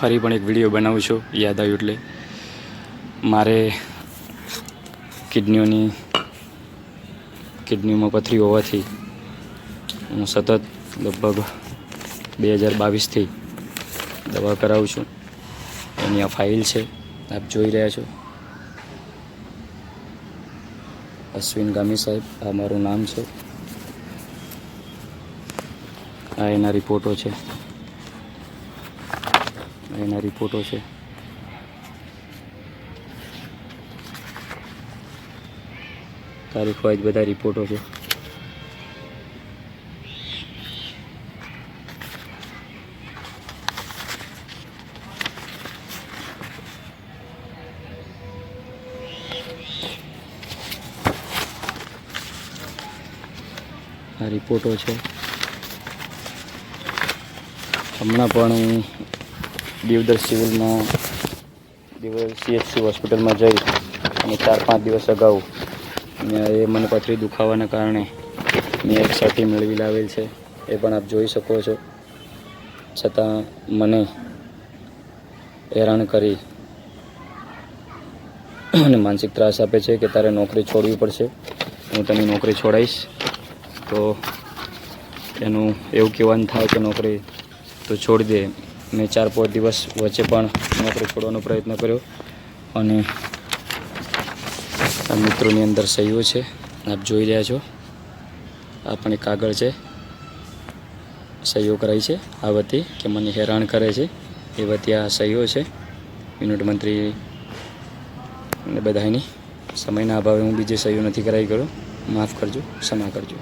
ફરી પણ એક વીડિયો બનાવું છું, યાદ આવ્યું એટલે. મારે કિડનીઓની કિડનીમાં પથરી હોવાથી હું સતત લગભગ બે હજાર બાવીસથી દવા કરાવું છું. એની આ ફાઇલ છે, આપ જોઈ રહ્યા છો. અશ્વિન ગામી સાહેબ, આ મારું નામ છે. આ એના રિપોર્ટો છે. એના રિપોર્ટો છે. તારીખ વાઇઝ બધા રિપોર્ટો છે. આ રિપોર્ટો છે. હમણાં પણ હું દિવદર સિવિલમાં દિવદર સીએચસી હોસ્પિટલમાં જઈ અને ચાર પાંચ દિવસ અગાઉ એ મને પથરી દુખાવાના કારણે મેં એક સર્ટી મેળવી લાવેલ છે. એ પણ આપ જોઈ શકો છો. છતાં મને હેરાન કરી અને માનસિક ત્રાસ આપે છે કે તારે નોકરી છોડવી પડશે. હું તને નોકરી છોડાઈશ. તો એનું એવું કહેવાનું થાય કે નોકરી તો છોડી દે. મેં ચાર પાંચ દિવસ વચ્ચે પણ નોકરી છોડવાનો પ્રયત્ન કર્યો. અને આ મિત્રોની અંદર સહીઓ છે. આપ જોઈ રહ્યા છો. આ પણ કાગળ છે. સહીઓ કરાઈ છે. આ વતી કે મને હેરાન કરે છે. એ વતી આ સહીઓ છે. વિનોદ મંત્રી અને બધાની સમયના અભાવે હું બીજે સહીઓ નથી કરાવી કર્યો માફ કરજો. ક્ષમા કરજો.